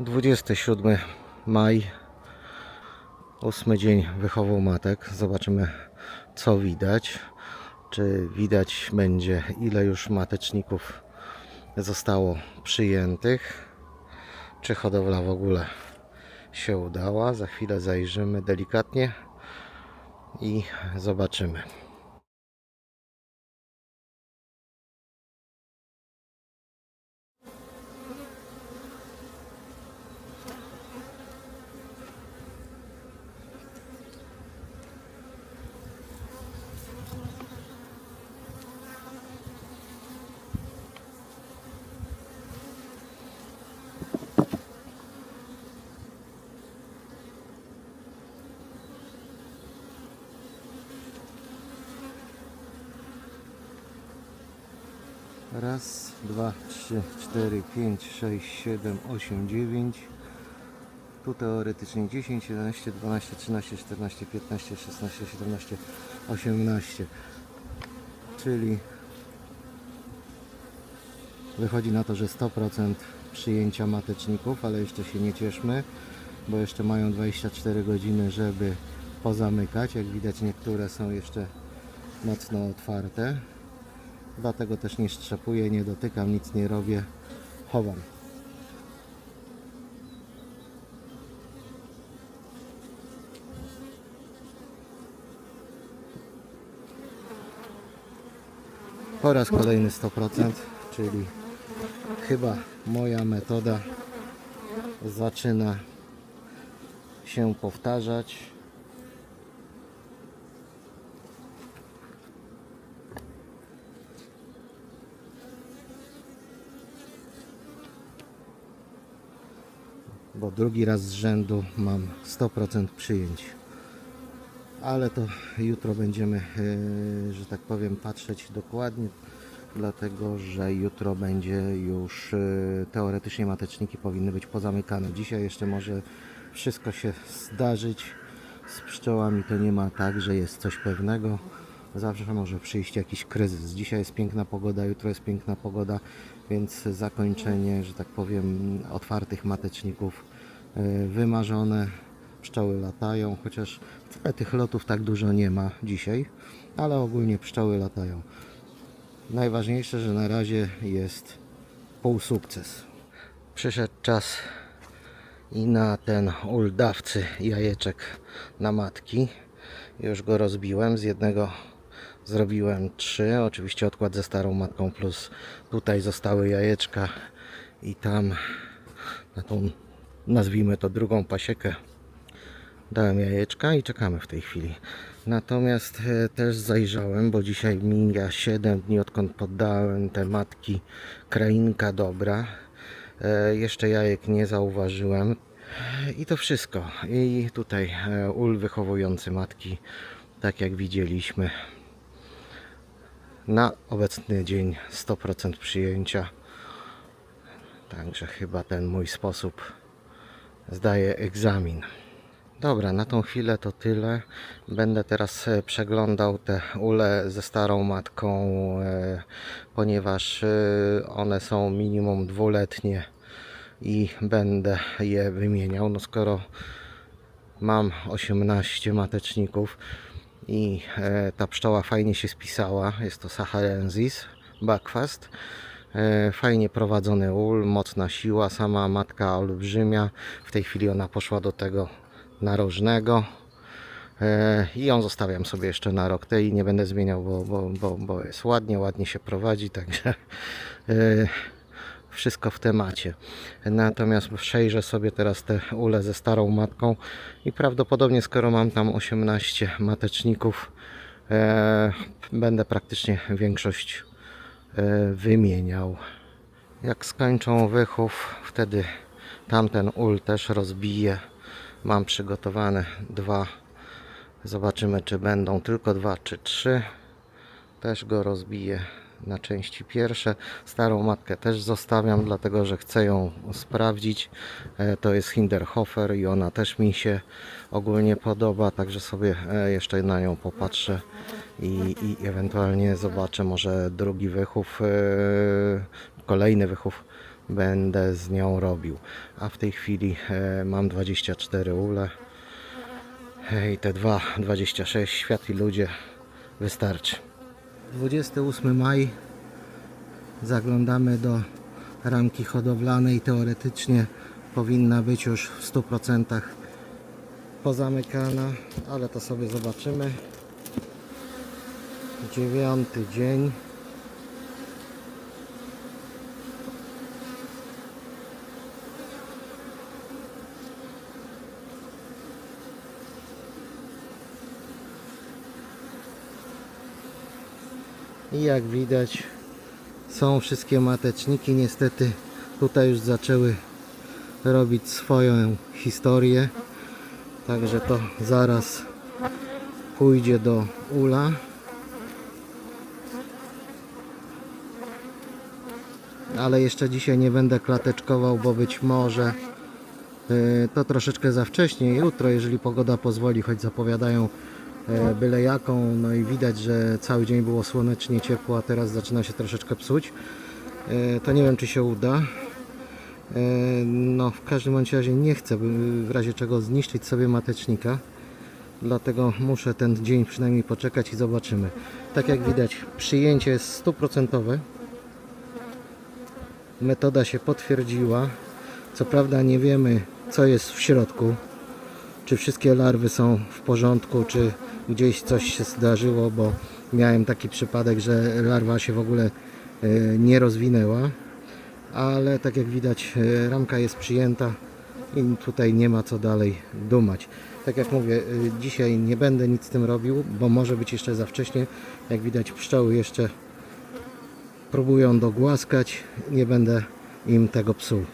27 maj, ósmy dzień wychowu matek. Zobaczymy, co widać. Czy widać będzie, ile już mateczników zostało przyjętych, czy hodowla w ogóle się udała. Za chwilę zajrzymy delikatnie i zobaczymy. Raz, dwa, trzy, cztery, pięć, sześć, siedem, osiem, dziewięć. Tu teoretycznie 10, 11, 12, 13, 14, 15, 16, 17, 18. Czyli wychodzi na to, że 100% przyjęcia mateczników, ale jeszcze się nie cieszmy, bo jeszcze mają 24 godziny, żeby pozamykać. Jak widać niektóre są jeszcze mocno otwarte. Dlatego też nie strzepuję, nie dotykam, nic nie robię, chowam. Po raz kolejny 100%, czyli chyba moja metoda zaczyna się powtarzać. Bo drugi raz z rzędu mam 100% przyjęć. Ale to jutro będziemy, e, że tak powiem, patrzeć dokładnie, dlatego że jutro będzie już e, teoretycznie mateczniki powinny być pozamykane. Dzisiaj jeszcze może wszystko się zdarzyć. Z pszczołami to nie ma tak, że jest coś pewnego. Zawsze może przyjść jakiś kryzys. Dzisiaj jest piękna pogoda, jutro jest piękna pogoda, więc zakończenie, że tak powiem, otwartych mateczników e, wymarzone. Pszczoły latają, chociaż wcale tych lotów tak dużo nie ma dzisiaj, ale ogólnie pszczoły latają. Najważniejsze, że na razie jest pół sukces. Przyszedł czas i na ten ul dawcy jajeczek na matki. Już go rozbiłem. Z jednego zrobiłem trzy. Oczywiście odkład ze starą matką plus tutaj zostały jajeczka i tam na tą nazwijmy to drugą pasiekę dałem jajeczka i czekamy w tej chwili. Natomiast e, też zajrzałem, bo dzisiaj mija 7 dni odkąd poddałem te matki krainka dobra. E, jeszcze jajek nie zauważyłem. I to wszystko. I tutaj e, ul wychowujący matki, tak jak widzieliśmy. Na obecny dzień 100% przyjęcia. Także chyba ten mój sposób zdaje egzamin. Dobra, na tą chwilę to tyle. Będę teraz e, przeglądał te ule ze starą matką, e, ponieważ e, one są minimum dwuletnie i będę je wymieniał. No skoro mam 18 mateczników i e, ta pszczoła fajnie się spisała, jest to Saharensis Buckfast. E, Fajnie prowadzony ul, mocna siła, sama matka olbrzymia. W tej chwili ona poszła do tego narożnego. E, I ją zostawiam sobie jeszcze na rok. Tej nie będę zmieniał, bo, bo, bo, bo jest ładnie, ładnie się prowadzi, także wszystko w temacie. Natomiast przejrzę sobie teraz te ule ze starą matką i prawdopodobnie skoro mam tam 18 mateczników, e, będę praktycznie większość e, wymieniał. Jak skończą wychów, wtedy tamten ul też rozbiję. Mam przygotowane dwa. Zobaczymy, czy będą tylko dwa, czy trzy. Też go rozbiję na części pierwsze. Starą matkę też zostawiam, dlatego że chcę ją sprawdzić. E, To jest Hinderhofer i ona też mi się ogólnie podoba, także sobie e, jeszcze na nią popatrzę i, i ewentualnie zobaczę może drugi wychów, e, kolejny wychów będę z nią robił. A w tej chwili mam 24 ule i te dwa 26 światli ludzie wystarczy. 28 maj zaglądamy do ramki hodowlanej. Teoretycznie powinna być już w 100% pozamykana, ale to sobie zobaczymy. Dziewiąty dzień. I jak widać są wszystkie mateczniki. Niestety tutaj już zaczęły robić swoją historię. Także to zaraz pójdzie do ula. Ale jeszcze dzisiaj nie będę klateczkował, bo być może y, to troszeczkę za wcześnie. Jutro, jeżeli pogoda pozwoli, choć zapowiadają byle jaką. No i widać, że cały dzień było słonecznie ciepło, a teraz zaczyna się troszeczkę psuć. E, To nie wiem, czy się uda. E, No, w każdym bądź razie nie chcę w razie czego zniszczyć sobie matecznika. Dlatego muszę ten dzień przynajmniej poczekać i zobaczymy. Tak jak widać, przyjęcie jest stuprocentowe. Metoda się potwierdziła. Co prawda nie wiemy, co jest w środku. Czy wszystkie larwy są w porządku, czy gdzieś coś się zdarzyło, bo miałem taki przypadek, że larwa się w ogóle e, nie rozwinęła ale tak jak widać e, ramka jest przyjęta i tutaj nie ma co dalej dumać. Tak jak mówię, e, dzisiaj nie będę nic z tym robił, bo może być jeszcze za wcześnie. Jak widać pszczoły jeszcze próbują dogłaskać, nie będę im tego psuł.